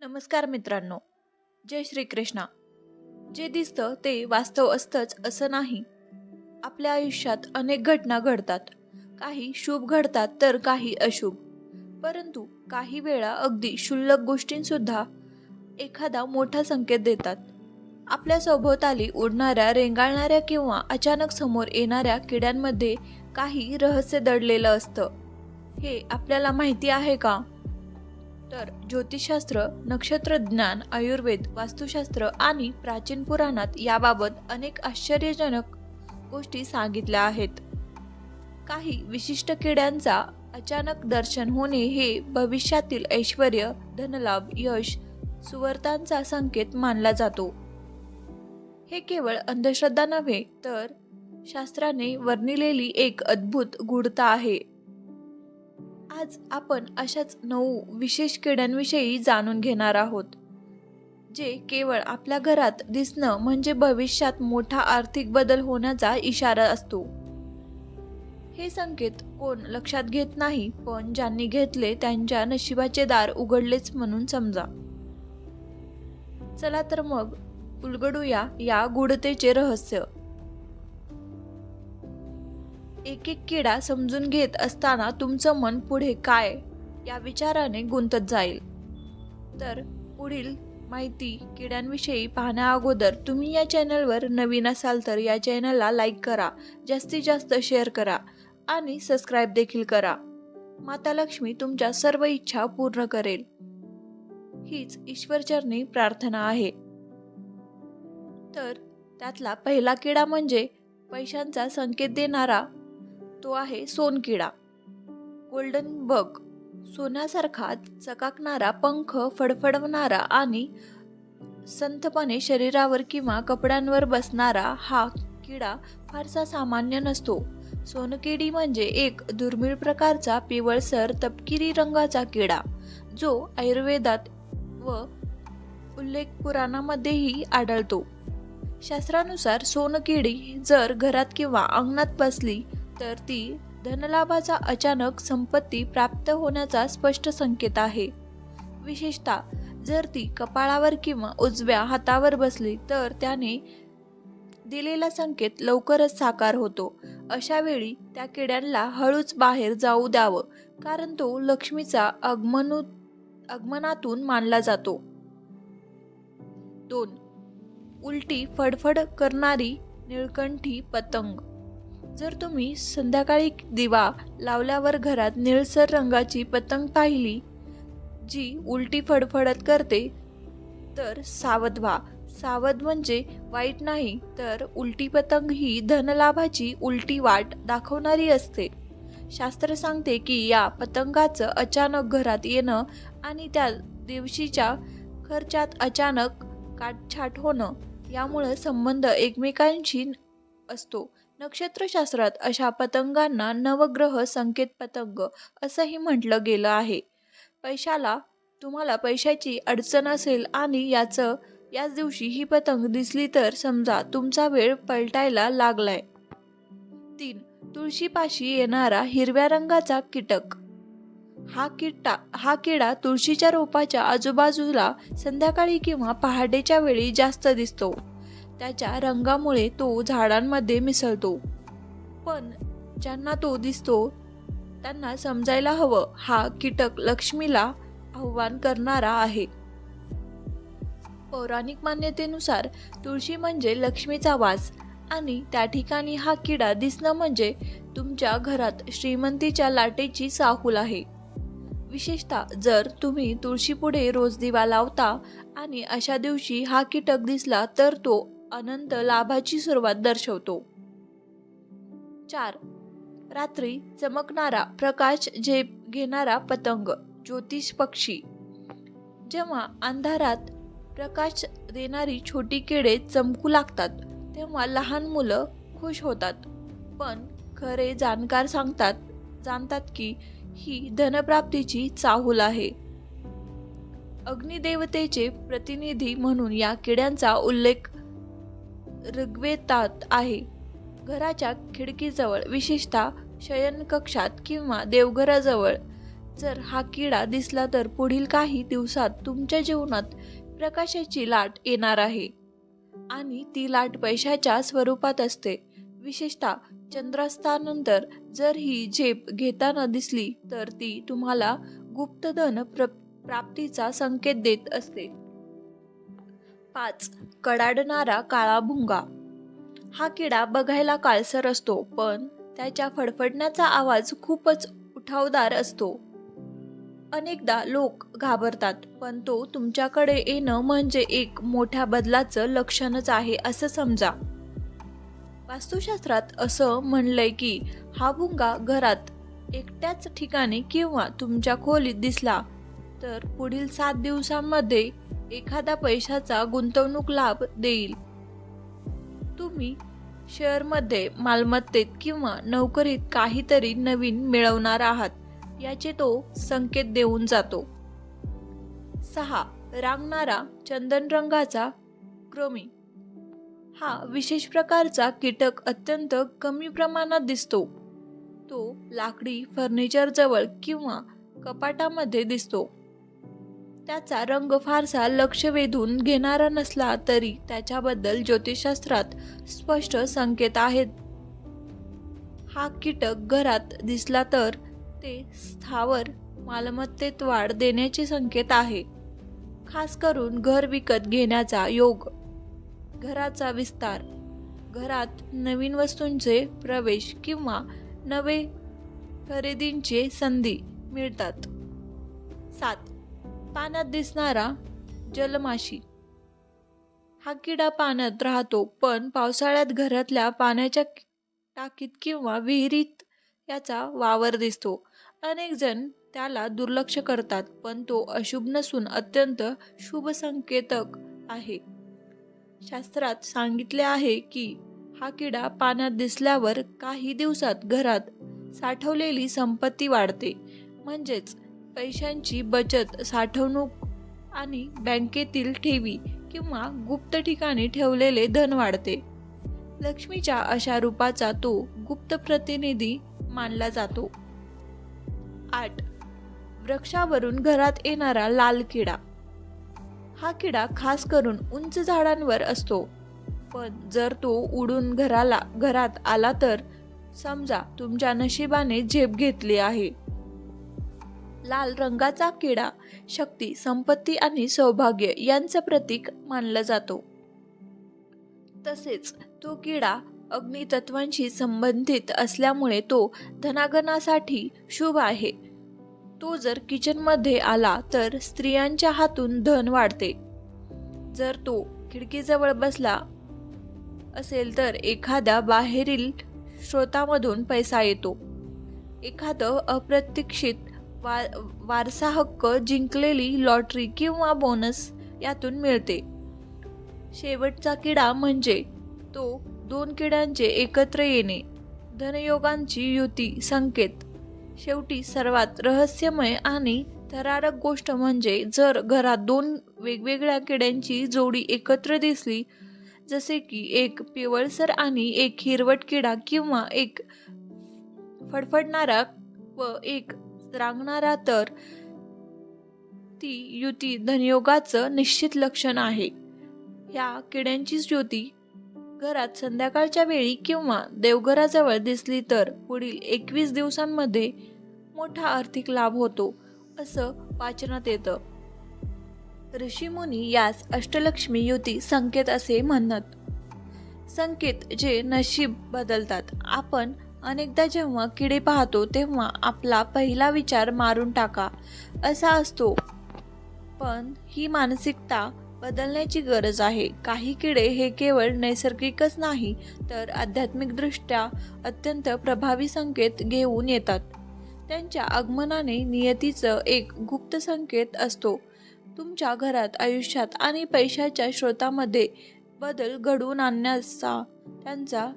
नमस्कार मित्रांनो. जय श्रीकृष्णा. जे दिसतं ते वास्तव असतंच असं नाही. आपल्या आयुष्यात अनेक घटना घडतात. काही शुभ घडतात तर काही अशुभ. परंतु काही वेळा अगदी क्षुल्लक गोष्टींसुद्धा एखादा मोठा संकेत देतात. आपल्या सभोवताली उडणाऱ्या रेंगाळणाऱ्या किंवा अचानक समोर येणाऱ्या किड्यांमध्ये काही रहस्य दडलेलं असतं. हे आपल्याला माहिती आहे का? तर ज्योतिषशास्त्र नक्षत्रज्ञान आयुर्वेद वास्तुशास्त्र आणि प्राचीन पुराणात याबाबत अनेक आश्चर्यजनक गोष्टी सांगितल्या आहेत. काही विशिष्ट किड्यांचा अचानक दर्शन होणे हे भविष्यातील ऐश्वर धनलाभ यश सुवर्तांचा संकेत मानला जातो. हे केवळ अंधश्रद्धा नव्हे तर शास्त्राने वर्णिलेली एक अद्भुत गूढता आहे. आज आपण अशाच नऊ विशेष किड्यांविषयी जाणून घेणार आहोत जे केवळ आपल्या घरात दिसणं म्हणजे भविष्यात मोठा आर्थिक बदल होण्याचा इशारा असतो. हे संकेत कोण लक्षात घेत नाही पण ज्यांनी घेतले त्यांच्या नशिबाचे दार उघडलेच म्हणून समजा. चला तर मग उलगडूया या गूढतेचे रहस्य. एक एक किडा समजून घेत असताना तुमचं मन पुढे काय? या विचाराने गुंतत जाईल. तर पुढील माहिती किड्यांविषयी पाहण्या अगोदर तुम्ही या चॅनलवर नवीन असाल तर या चॅनलला लाईक करा जास्तीत जास्त शेअर करा आणि सबस्क्राईब देखील करा. माता लक्ष्मी तुमच्या सर्व इच्छा पूर्ण करेल. हीच ईश्वरचरणी प्रार्थना आहे. तर त्यातला पहिला किडा म्हणजे पैशांचा संकेत देणारा तो आहे सोनकिडा. गोल्डन बग सोन्यासारखा चकाकणारा पंख फडफडवणारा आणि संथपणे शरीरावर किंवा कपड्यांवर बसणारा हा किडा फारसा सामान्य नसतो. सोनकिडी म्हणजे एक दुर्मिळ प्रकारचा पिवळसर तपकिरी रंगाचा किडा जो आयुर्वेदात व उल्लेख पुराणामध्येही आढळतो. शास्त्रानुसार सोनकिडी जर घरात किंवा अंगणात बसली तर ती धनलाभाचा अचानक संपत्ती प्राप्त होण्याचा स्पष्ट संकेत आहे. विशेषतः जर ती कपाळावर किंवा उजव्या हातावर बसली तर त्याने दिलेला संकेत लवकरच साकार होतो. अशा वेळी त्या किड्यांना हळूच बाहेर जाऊ द्यावं कारण तो लक्ष्मीचा आगमनू आगमनातून मानला जातो. दोन. उलटी फडफड करणारी निळकंठी पतंग. जर तुम्ही संध्याकाळी दिवा लावल्यावर घरात निळसर रंगाची पतंग पाहिली जी उलटी फडफडत करते तर सावध व्हा. सावध म्हणजे वाईट नाही तर उलटी पतंग ही धनलाभाची उलटी वाट दाखवणारी असते. शास्त्र सांगते की या पतंगाचं अचानक घरात येणं आणि त्या दिवशीच्या खर्चात अचानक काटछाट होणं यामुळं संबंध एकमेकांशी असतो. नक्षत्रशास्त्रात अशा पतंगांना नवग्रह संकेत पतंग असंही म्हटलं गेलं आहे. पैशाला तुम्हाला पैशाची अडचण असेल आणि याचं याच दिवशी ही पतंग दिसली तर समजा तुमचा वेळ पलटायला लागलाय. तीन तुळशीपाशी येणारा हिरव्या रंगाचा कीटक. हा किट्टा हा किडा तुळशीच्या रोपाच्या आजूबाजूला संध्याकाळी किंवा पहाटेच्या वेळी जास्त दिसतो. त्याच्या रंगामुळे तो झाडांमध्ये मिसळतो. पण ज्यांना तो दिसतो त्यांना समजायला हवं हा कीटक लक्ष्मीला आव्हान करणारा आहे. पौराणिक मान्यतेनुसार तुळशी म्हणजे लक्ष्मीचा वास आणि त्या ठिकाणी हा किडा दिसणं म्हणजे तुमच्या घरात श्रीमंतीच्या लाटेची साहूल आहे. विशेषतः जर तुम्ही तुळशीपुढे रोज दिवा लावता आणि अशा दिवशी हा कीटक दिसला तर तो अनंत लाभाची सुरुवात दर्शवतो. चार. रात्री चमकणारा प्रकाश झेप घेणारा पतंग ज्योतिष पक्षी. जेव्हा अंधारात प्रकाश देणारी छोटी किडे चमकू लागतात तेव्हा लहान मुलं खुश होतात. पण खरे जाणकार सांगतात जाणतात की ही धनप्राप्तीची चाहूल आहे. अग्निदेवतेचे प्रतिनिधी म्हणून या किड्यांचा उल्लेख ऋग्वेतात आहे. घराच्या खिडकीजवळ विशेषतः शयनकक्षात किंवा देवघराजवळ. जर हा किडा दिसला तर पुढील काही दिवसात तुमच्या जीवनात प्रकाशाची लाट येणार आहे. आणि ती लाट पैशाच्या स्वरूपात असते. विशेषतः चंद्रास्तानंतर जर ही झेप घेताना दिसली तर ती तुम्हाला गुप्तधन प्र प्राप्तीचा संकेत देत असते. पाच. कडाडणारा काळा भुंगा. हा किडा बघायला काळसर असतो पण त्याच्या फडफडण्याचा आवाज खूपच उठावदार असतो. अनेकदा लोक घाबरतात पण तो तुमच्याकडे येणं म्हणजे एक मोठ्या बदलाचं लक्षणच आहे असं समजा. वास्तुशास्त्रात असं म्हणलंय की हा भुंगा घरात एकट्याच ठिकाणी किंवा तुमच्या खोलीत दिसला तर पुढील सात दिवसांमध्ये एखादा पैशाचा गुंतवणूक लाभ देईल. तुम्ही शेअरमध्ये मालमत्तेत किंवा नोकरीत काहीतरी नवीन मिळवणार आहात याचे तो संकेत देऊन जातो. सहा. रांगणारा चंदन रंगाचा क्रोमी. हा विशेष प्रकारचा कीटक अत्यंत कमी प्रमाणात दिसतो. तो लाकडी फर्निचरजवळ किंवा कपाटामध्ये दिसतो. त्याचा रंग फारसा लक्ष वेधून घेणारा नसला तरी त्याच्याबद्दल ज्योतिषशास्त्रात स्पष्ट संकेत आहेत. हा कीटक घरात दिसला तर ते स्थावर मालमत्तेत वाढ देण्याचे संकेत आहे. खास करून घर विकत घेण्याचा योग. घराचा विस्तार. घरात नवीन वस्तूंचे प्रवेश किंवा नवे खरेदींचे संधी मिळतात. सात. पाण्यात दिसणारा जलमाशी. हा किडा पाण्यात राहतो पण पावसाळ्यात घरातल्या पाण्याच्या टाकीत किंवा विहिरीत याचा वावर दिसतो. अनेक जण त्याला दुर्लक्ष करतात पण तो अशुभ नसून अत्यंत शुभ संकेतक आहे. शास्त्रात सांगितले आहे की हा किडा पाण्यात दिसल्यावर काही दिवसात घरात साठवलेली संपत्ती वाढते. म्हणजेच पैशांची बचत साठवणूक आणि बँकेतील ठेवी किंवा गुप्त ठिकाणी ठेवलेले धन वाढते. लक्ष्मीच्या अशा रूपाचा तो गुप्त प्रतिनिधी मानला जातो. आठ. वृक्षावरून घरात येणारा लाल किडा. हा किडा खास करून उंच झाडांवर असतो. पण जर तो उडून घराला घरात आला तर समजा तुमच्या नशिबाने झेप घेतली आहे. लाल रंगाचा किडा शक्ती संपत्ती आणि सौभाग्य यांचं प्रतीक मानला जातो. तसेच तो किडा अग्नितत्वांशी संबंधित असल्यामुळे तो धनागनासाठी शुभ आहे. तो जर किचनमध्ये आला तर स्त्रियांच्या हातून धन वाढते. जर तो खिडकीजवळ बसला असेल तर एखाद्या बाहेरील स्रोतामधून पैसा येतो. एखादं अप्रत्यक्षित वा वारसा हक्क जिंकलेली लॉटरी किंवा बोनस यातून मिळते. शेवटचा किडा म्हणजे तो दोन किड्यांचे एकत्र येणे धनयोगांची युती संकेत. शेवटी सर्वात रहस्यमय आणि थरारक गोष्ट म्हणजे जर घरात दोन वेगवेगळ्या किड्यांची जोडी एकत्र दिसली जसे की एक पिवळसर आणि एक हिरवट किडा किंवा एक फडफडणारा व एक रांगणारा तर ती युती धनयोगाचं निश्चित लक्षण आहे. या किड्यांची ज्योती घरात संध्याकाळच्या वेळी किंवा देवघराजवळ दिसली तर पुढील एकवीस दिवसांमध्ये मोठा आर्थिक लाभ होतो असं वाचनात येतं. ऋषीमुनी यास अष्टलक्ष्मी युती संकेत असे म्हणत. संकेत जे नशीब बदलतात. आपण अनेकदा जेव्हा किडे पाहतो तेव्हा आपला पहिला विचार मारून टाका. असा असतो. पण ही मानसिकता बदलण्याची गरज आहे. काही किडे हे केवळ नैसर्गिकच नाही तर आध्यात्मिकदृष्ट्या अत्यंत प्रभावी संकेत घेऊन येतात. त्यांच्या आगमनाने नियतीचं एक गुप्त संकेत असतो. तुमच्या घरात आयुष्यात आणि पैशाच्या स्रोतामध्ये बदल घडवून आणण्याचा त्यांचा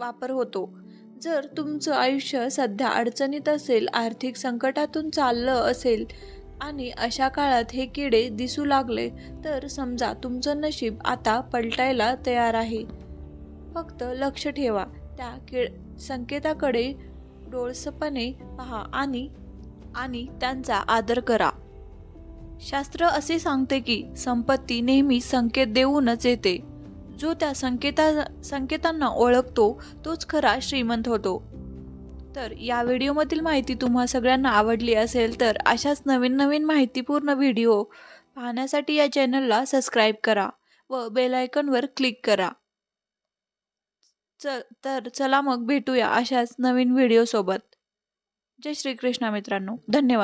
वापर होतो. जर तुमचं आयुष्य सध्या अडचणीत असेल आर्थिक संकटातून चाललं असेल आणि अशा काळात हे किडे दिसू लागले तर समजा तुमचं नशीब आता पलटायला तयार आहे. फक्त लक्ष ठेवा. त्या किड संकेताकडे डोळसपणे पहा आणि आणि त्यांचा आदर करा. शास्त्र असे सांगते की संपत्ती नेहमी संकेत देऊनच येते. जो त्या संकेता संकेतांना ओळखतो तोच खरा श्रीमंत होतो. तर या व्हिडिओमधील माहिती तुम्हा सगळ्यांना आवडली असेल तर अशाच नवीन नवीन माहितीपूर्ण व्हिडिओ पाहण्यासाठी या चॅनलला सबस्क्राईब करा व बेलायकनवर क्लिक करा. च तर चला मग भेटूया अशाच नवीन व्हिडिओसोबत. जय श्रीकृष्ण मित्रांनो. धन्यवाद.